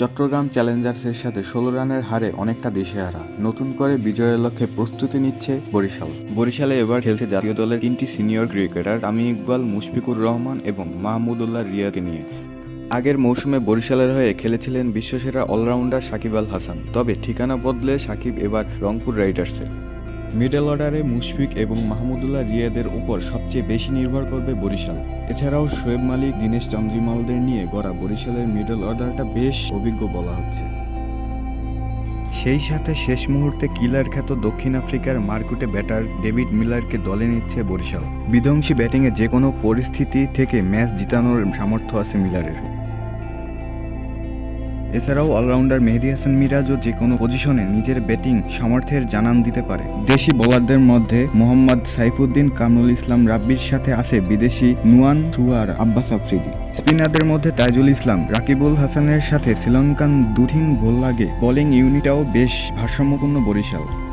চট্টগ্রাম চ্যালেঞ্জার্সের সাথে ষোলো রানের হারে অনেকটা দেশে হারা নতুন করে বিজয়ের লক্ষ্যে প্রস্তুতি নিচ্ছে বরিশাল। বরিশালে এবার খেলছে জাতীয় দলের তিনটি সিনিয়র ক্রিকেটার আমি ইকবাল, মুশফিকুর রহমান এবং মাহমুদুল্লাহ রিয়াকে নিয়ে। আগের মৌসুমে বরিশালের হয়ে খেলেছিলেন বিশ্বসেরা অলরাউন্ডার সাকিব আল হাসান। তবে ঠিকানা বদলে সাকিব এবার রংপুর রাইডার্সে। মিডল অর্ডারে মুশফিক এবং মাহমুদুল্লাহ রিয়াদের উপর সবচেয়ে বেশি নির্ভর করবে বরিশাল। এছাড়াও শোয়েব মালিক, দীনেশ চন্দ্রিমালদের নিয়ে গড়া বরিশালের মিডল অর্ডারটা বেশ অভিজ্ঞ বলা হচ্ছে। সেই সাথে শেষ মুহূর্তে কিলার খ্যাত দক্ষিণ আফ্রিকার মার্কুটে ব্যাটার ডেভিড মিলারকে দলে নিচ্ছে বরিশাল। বিধ্বংসী ব্যাটিংয়ে যে কোনো পরিস্থিতি থেকে ম্যাচ জিতানোর সামর্থ্য আছে মিলারের। এছাড়াও অলরাউন্ডার মেহেদি হাসান মিরাজও যে কোনো পজিশনে নিজের ব্যাটিং সামর্থ্যের জানান দিতে পারে। দেশি বোলারদের মধ্যে মোহাম্মদ সাইফুদ্দিন, কামরুল ইসলাম রাব্বির সাথে আছে বিদেশি নুয়ান সুয়ার আব্বাস আফ্রিদি। স্পিনারদের মধ্যে তাইজুল ইসলাম, রাকিবুল হাসানের সাথে শ্রীলঙ্কান দুথিন ভোল্লাগে বোলিং ইউনিটাও বেশ ভারসাম্যপূর্ণ বরিশাল।